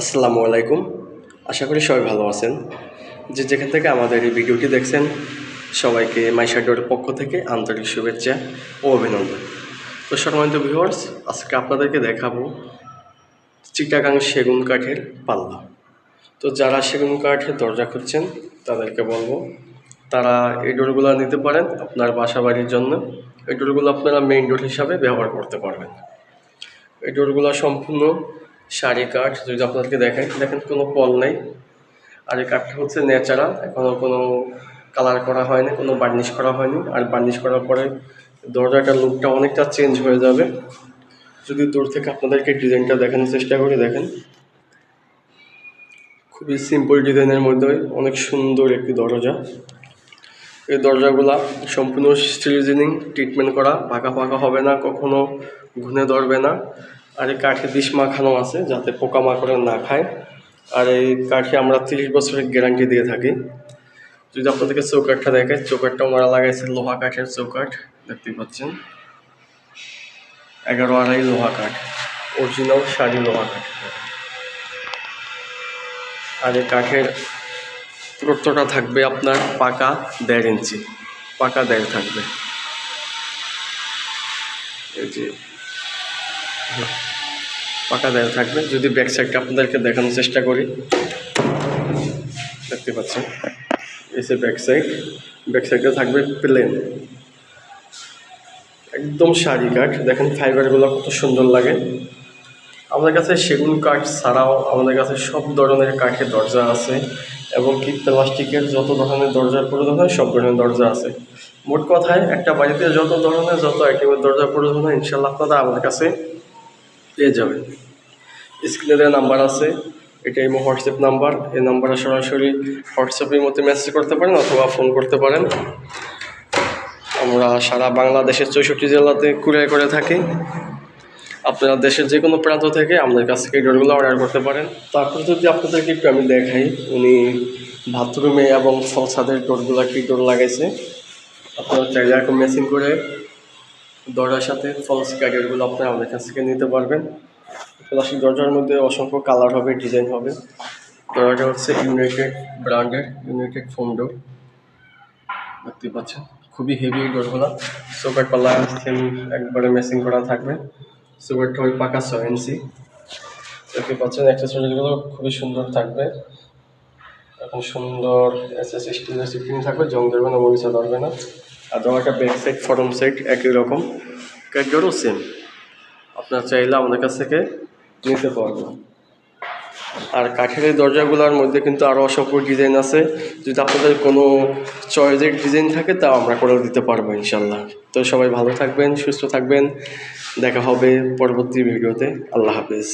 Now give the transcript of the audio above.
আসসালামু আলাইকুম। আশা করি সবাই ভালো আছেন। যে যেখান থেকে আমাদের এই ভিডিওটি দেখছেন, সবাইকে মাইশাডোর পক্ষ থেকে আন্তরিক শুভেচ্ছা ও অভিনন্দন। তো সম্মানিত ভিউয়ার্স আজকে আপনাদেরকে দেখাবো চিটাগাং সেগুন কাঠের পাল্লা। তো যারা সেগুন কাঠের দরজা খুঁজছেন তাদেরকে বলব, তারা এই ডোরগুলো নিতে পারেন আপনার বাসা বাড়ির জন্য। এই ডোরগুলো আপনারা মেইন ডোর হিসাবে ব্যবহার করতে পারবেন। এই ডোরগুলো সম্পূর্ণ শাড়ি কাঠ, যদি আপনাদেরকে দেখাই, দেখেন কোনো পল নেই। আর এই কাঠটা হচ্ছে ন্যাচারাল এখনও কোনো কালার করা হয়নি, কোনো বার্নিশ করা হয়নি। আর বার্নিশ করার পরে দরজাটার লুকটা অনেকটা চেঞ্জ হয়ে যাবে। যদি দূর থেকে আপনাদেরকে ডিজাইনটা দেখানোর চেষ্টা করি, দেখেন। খুবই সিম্পল ডিজাইনের মধ্যে অনেক সুন্দর একটি দরজা। এই দরজাগুলা সম্পূর্ণ স্টিলিজিনিং ট্রিটমেন্ট করা পাকা পাকা হবে না, কখনো ঘুনে ধরবে না। আর এই কাঠে বিষ মাখানো আছে যাতে পোকামাকড় না খায়। আর এই কাঠে আমরা তিরিশ বছরের গ্যারান্টি দিয়ে থাকি। যদি আপনাদেরকে চৌকাঠটা দেখায় চৌকাঠটা আমরা লাগাইছে লোহা কাঠের চৌকাঠ দেখতে পাচ্ছেন। এগারো আড়াই লোহা কাঠ, অরিজিনাল শাড়ি লোহা কাঠ। আর এই কাঠের দূরত্বটা থাকবে আপনার পাকা দেড় ইঞ্চি, পাকা দেড় থাকবে। এই যে পাকা দেড় থাকবে। যদি ব্যাক সাইডটা আপনাদেরকে দেখানোর চেষ্টা করি। দেখতে পাচ্ছেন। এসে ব্যাক সাইড ব্যাক সাইডটা থাকবে প্লেন একদম শাড়ি কাঠ। দেখেন ফাইবারগুলো কত সুন্দর লাগে। আমাদের কাছে সেগুন কাঠ ছাড়াও আমাদের কাছে সব ধরনের কাঠের দরজা আছে এবং কি প্লাস্টিকের যত ধরনের দরজার প্রয়োজন হয় সব ধরনের দরজা আছে। মোট কথায় একটা বাড়িতে যত ধরনের যত আইটেমের দরজা প্রয়োজন হয় ইনশাল্লাহ আপনারা আমাদের কাছে পেয়ে যাবেন। স্ক্রিনে নাম্বার আছে, এটা এই হোয়াটসঅ্যাপ নাম্বার। এই নাম্বারে সরাসরি হোয়াটসঅ্যাপের মধ্যে মেসেজ করতে পারেন অথবা ফোন করতে পারেন। আমরা সারা বাংলাদেশের চৌষট্টি জেলাতে কুরিয়ার করে থাকি। আপনারা দেশের যে কোনো প্রান্ত থেকে আমাদের কাছ থেকে ডোরগুলো অর্ডার করতে পারেন। তারপর যদি আপনাদেরকে একটু আমি দেখাই, উনি বাথরুমে এবং ফলসাদের ডোরগুলো কি ডোর লাগাইছে। আপনারা চাইলে এরকম মেশিন করে দরজার সাথে ফলস ক্যারিয়ারগুলো আপনারা আমাদের কাছ থেকে নিতে পারবেন। প্লাস্টিক দরজার মধ্যে অসংখ্য কালার হবে ডিজাইন হবে। দরজাটা হচ্ছে ইউনাইটেড ব্র্যান্ডের ইউনাইটেড ফোম ডোর দেখতে পাচ্ছেন, খুবই হেভি ডোরগুলো সুপার পাল্লা সেম একবারে মেশিং করা থাকবে। সুপারটা ওই পাকা ছয় দেখতে পাচ্ছেন অ্যাক্সেসরিজগুলো খুবই সুন্দর থাকবে। এখন সুন্দর এস এস স্টিলের সিটিং থাকবে, জং ধরবে না মরিচা ধরবে না। একটা ব্যাক সাইড ফরম সাইড একই রকম। ক্যাটডোরও সেম আপনার চাইলে আমাদের কাছ থেকে নিতে পারবেন আর কাঠের দরজাগুলোর মধ্যে কিন্তু আরও অসংখ্য ডিজাইন আছে। যদি আপনাদের কোনো চয়েসের ডিজাইন থাকে, তা আমরা করেও দিতে পারব ইনশাল্লাহ তো সবাই ভালো থাকবেন, সুস্থ থাকবেন। দেখা হবে পরবর্তী ভিডিওতে আল্লাহ হাফিজ।